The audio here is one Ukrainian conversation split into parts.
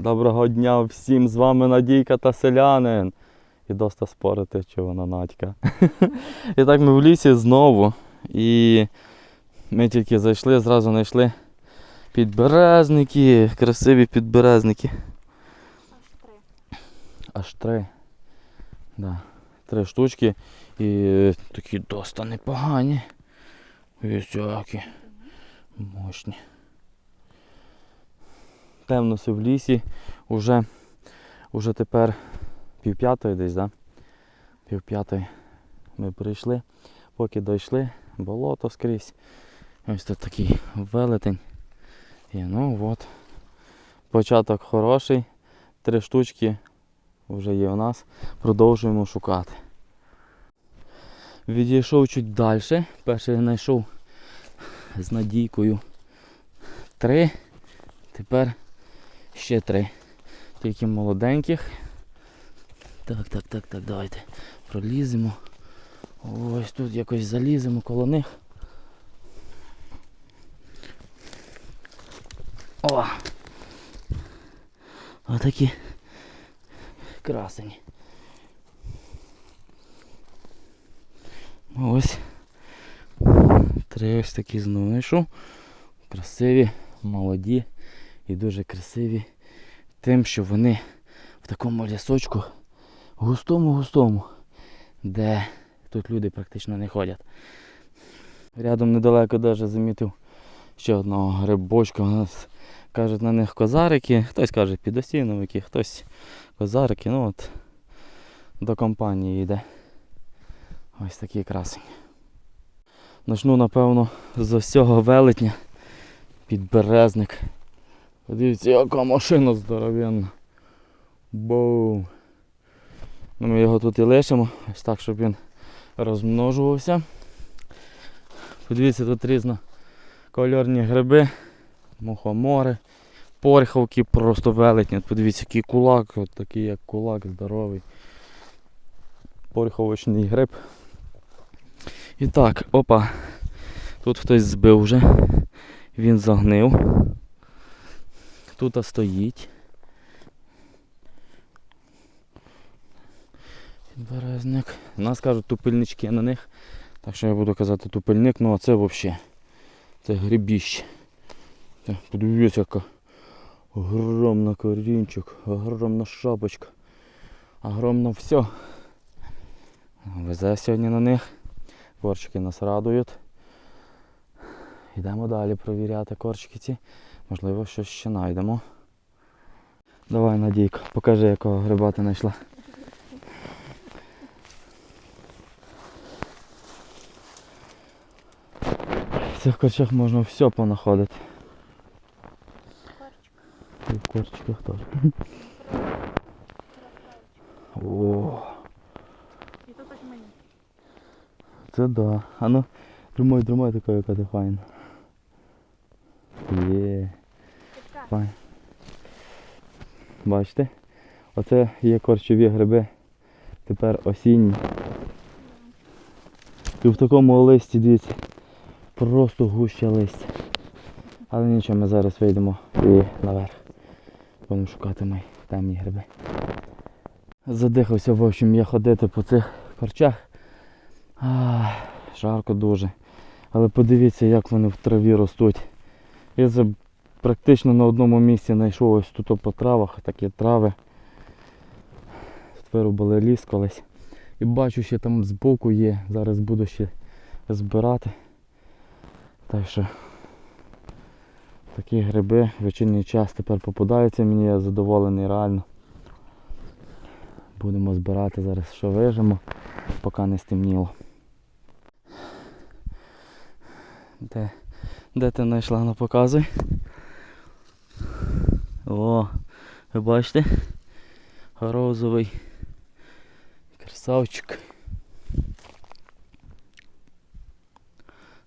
Доброго дня всім! З вами Надійка та селянин. І доста спорити, чи вона Надька. І так ми в лісі знову. І ми тільки зайшли, зразу знайшли підберезники, красиві підберезники. Аж три. Да. Три штучки. І такі доста непогані. Ось які. Мощні. Темно все в лісі. Уже, уже тепер півп'ятої десь, да? Півп'ятої ми прийшли. Поки дійшли, болото скрізь. Ось тут такий велетень. І ну от. Початок хороший. Три штучки вже є у нас. Продовжуємо шукати. Відійшов чуть далі. Перший знайшов з надійкою три. Тепер ще три. Тільки молоденьких. Так, так, так, так, давайте проліземо. Ось тут якось заліземо коло них. О! Отакі красені. Ось. Три ось такі знову знайшов. Красиві, молоді і дуже красиві тим, що вони в такому лісочку густому-густому, де тут люди практично не ходять. Рядом недалеко навіть замітив ще одного грибочка. У нас кажуть на них козарики, хтось каже підосіновики, хтось козарики, ну от до компанії йде. Ось такі красені. Начну, напевно, з ось цього велетня підберезник. Подивіться, яка машина здоровенна. Боу. Ну, ми його тут і лишимо, ось так, щоб він розмножувався. Подивіться, тут різнокольорні гриби, мухомори, порхавки просто велетні. Подивіться, який кулак, от такий як кулак здоровий. Порховочний гриб. І так, опа. Тут хтось збив вже. Він загнив. Тут стоїть. Березник. У нас кажуть тупильнички на них. Так що я буду казати тупильник, ну а це взагалі. Це грибіще. Подивіться, яка огромна корінчик, огромна шапочка, огромно все. Везе сьогодні на них. Корчики нас радують. Йдемо далі провіряти корчики ці. Можливо, щось ще знайдемо. Давай, Надійка, покажи, якого гриба ти знайшла. В цих корчах можна все понаходити. І в корчиках теж. О, І тут ось мені. це да. А ну, тримай, тримай така, яка ти файна. Є. Така. Файн. Бачите? Оце є корчові гриби. Тепер осінні. І в такому листі, дивіться, просто гуща листя. Але нічого, ми зараз вийдемо і наверх. Будемо шукати мої темні гриби. Задихався, в общем, я ходити по цих корчах. Ах, жарко дуже. Але подивіться, як вони в траві ростуть. За практично на одному місці знайшов ось тут по травах, такі трави. Тут вирубали ліс колись. І бачу, що там збоку є. Зараз буду ще збирати. Так що такі гриби вечірній час тепер попадаються мені, я задоволений реально. Будемо збирати зараз, що вижимо, поки не стемніло. Де, де ти знайшла, ну показуй. О, ви бачите? Розовий красавчик.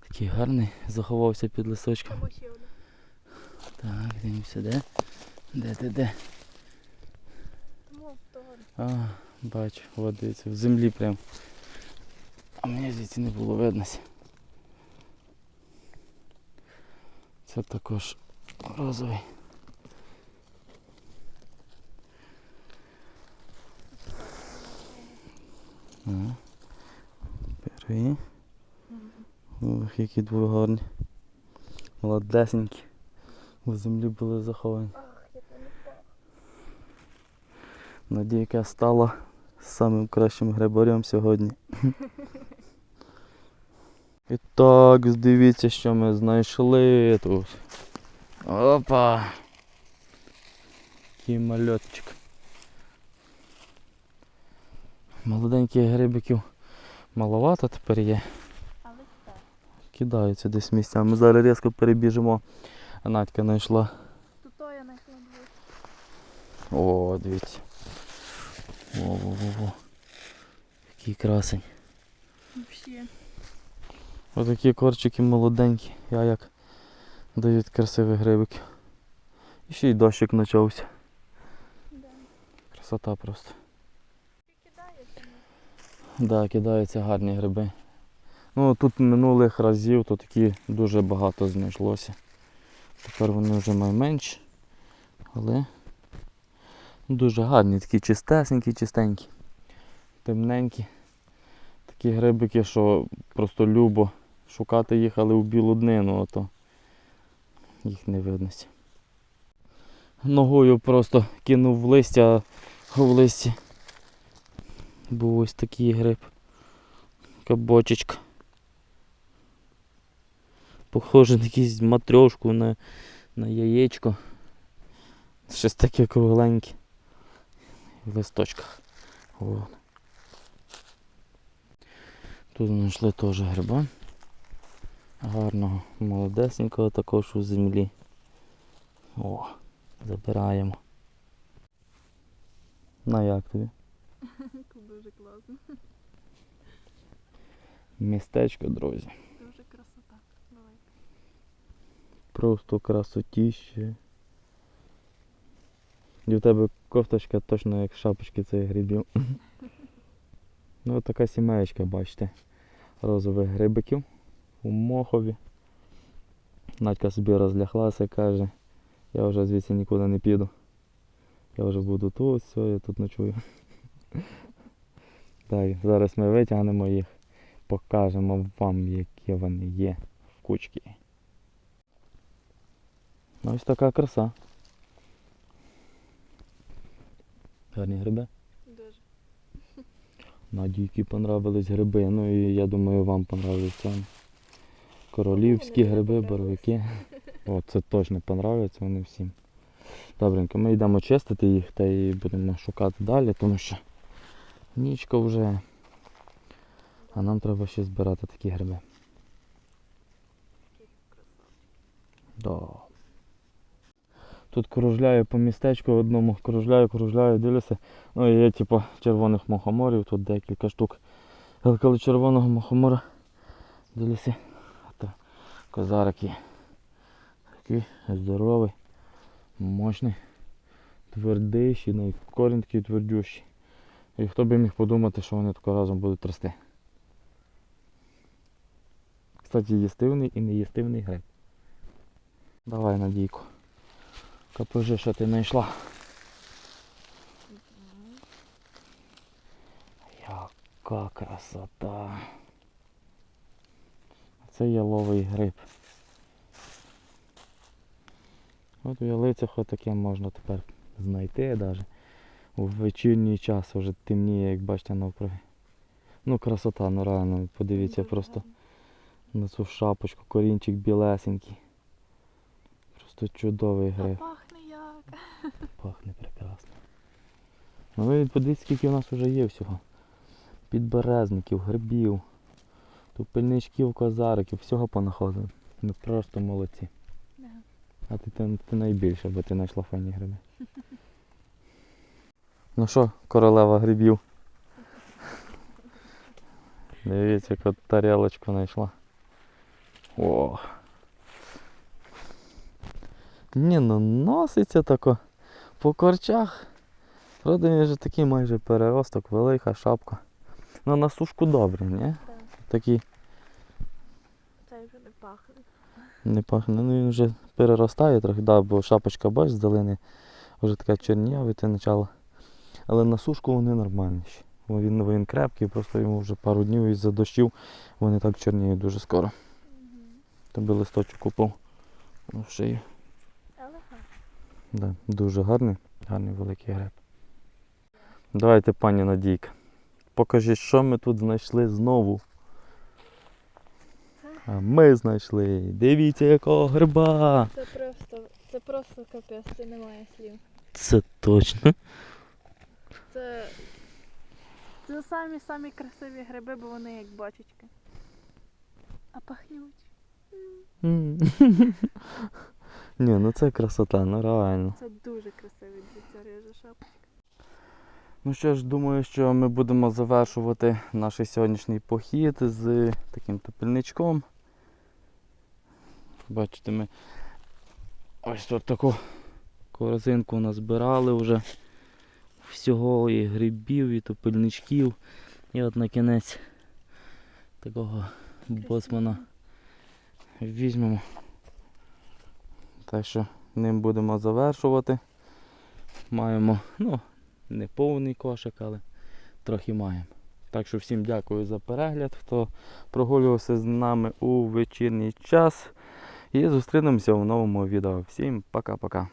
Такий гарний, заховався під листочком. Так, дивимося, де? Де, де, де? А, бачу, от дивіться, в землі прям. А мені звідси не було видно. Це також розовий. О, Бери. Ох, які двоє гарні. Молодесенькі. В землі були заховані. Надійка стала самим кращим грибарем сьогодні. І так, дивіться, що ми знайшли тут. Опа! Який мальотчик. Молоденьких грибиків маловато тепер є. Кидаються десь місцями. Зараз різко перебіжимо. Надька знайшла. Тут я знайшла. О, дивіться. Во-во-во-во. Який красень. Взагалі. Отакі корчики молоденькі. Я як дають красиві грибики. І ще й дощик почався. Да. Красота просто. Да, кидаються гарні гриби. Ну тут минулих разів то такі дуже багато знайшлося. Тепер вони вже найменші. Але дуже гарні, такі чистесенькі, чистенькі. Темненькі. Такі грибики, що просто любо шукати їх, але у білу днину, ото їх не виднося. Ногою просто кинув в листя, в листі був ось такий гриб. Кабочечка. Похоже на якусь матрьошку, на, на яєчко. Щось таке кругленьке. В листочках. От. Тут знайшли теж гриба. Гарного, молодесенького також у землі. О, забираємо. На як тобі? Дуже класно. Містечко, друзі. Дуже красота. Давай. Просто красотіще. І в тебе кофточка точно як шапочки цих грибів. ну така сімеєчка, бачите. Розових грибиків у мохові. Надька собі розляглася, каже, я вже звідси нікуди не піду. Я вже буду тут, все, я тут ночую. Так, зараз ми витягнемо їх, покажемо вам, які вони є в кучці. Ну, ось така краса. Гарні гриби. Дуже. Надійки понравились гриби. Ну і я думаю, вам понравились там. Королівські гриби, боровики. О, це точно понравиться вони всім. Добренько, ми йдемо чистити їх та і будемо шукати далі, тому що нічка вже. А нам треба ще збирати такі гриби. Да. Тут кружляю по містечку одному, кружляю, кружляю, дивлюся. Ну і є типу червоних мухоморів, тут декілька штук. Коли червоного мухомора дивлюся, козарик є. Такий здоровий, мощний, твердий, навіть корінь такий твердющий. І хто би міг подумати, що вони тако разом будуть рости. Кстати, їстивний і неїстивний гриб. Давай, Надійку. Покажи, що ти знайшла. Яка красота. Це яловий гриб. От у ялицях отаке можна тепер знайти навіть. У вечірній час вже темніє, як бачите навкруги. Ну красота, ну реально, подивіться Дуже просто на цю шапочку, корінчик білесенький. Просто чудовий гриб. пахне як. Пахне прекрасно. Ну ви подивіться, скільки у нас вже є всього. Підберезників, грибів, тупельничків, козариків, всього понаходили. Ми просто молодці. А ти, ти, ти найбільше, бо ти знайшла файні гриби. Ну що, королева грибів. Дивіться, яку тарілочку знайшла. О. Ні, ну носиться тако по корчах. Правда, він вже такий майже переросток, велика шапка. Ну на сушку добре, ні? Да. Такий Це вже не пахне. не пахне. Ну він вже переростає трохи, да, бо шапочка бач з долини вже така чорнявити почала. Але на сушку вони нормальні Він, він крепкий, просто йому вже пару днів із-за дощів вони так чорніють дуже скоро. Тобі листочок купив в шию. Але. Да, дуже гарний, гарний великий гриб. Давайте, пані Надійка. Покажіть, що ми тут знайшли знову. А ми знайшли. Дивіться, якого гриба. Це просто, це просто капець, це немає слів. Це точно. Це, це самі самі красиві гриби, бо вони як бачечки. А пахнуть. Ні, ну це красота, ну реально. Це дуже красиві дивіться рижа шапка. Ну що ж, думаю, що ми будемо завершувати наш сьогоднішній похід з таким топільничком. Бачите, ми ось тут таку корзинку назбирали вже всього і грибів, і топільничків. І от на кінець такого боцмана візьмемо. Так що ним будемо завершувати. Маємо, ну, не повний кошик, але трохи маємо. Так що всім дякую за перегляд, хто прогулювався з нами у вечірній час. І зустрінемося в новому відео. Всім пока-пока.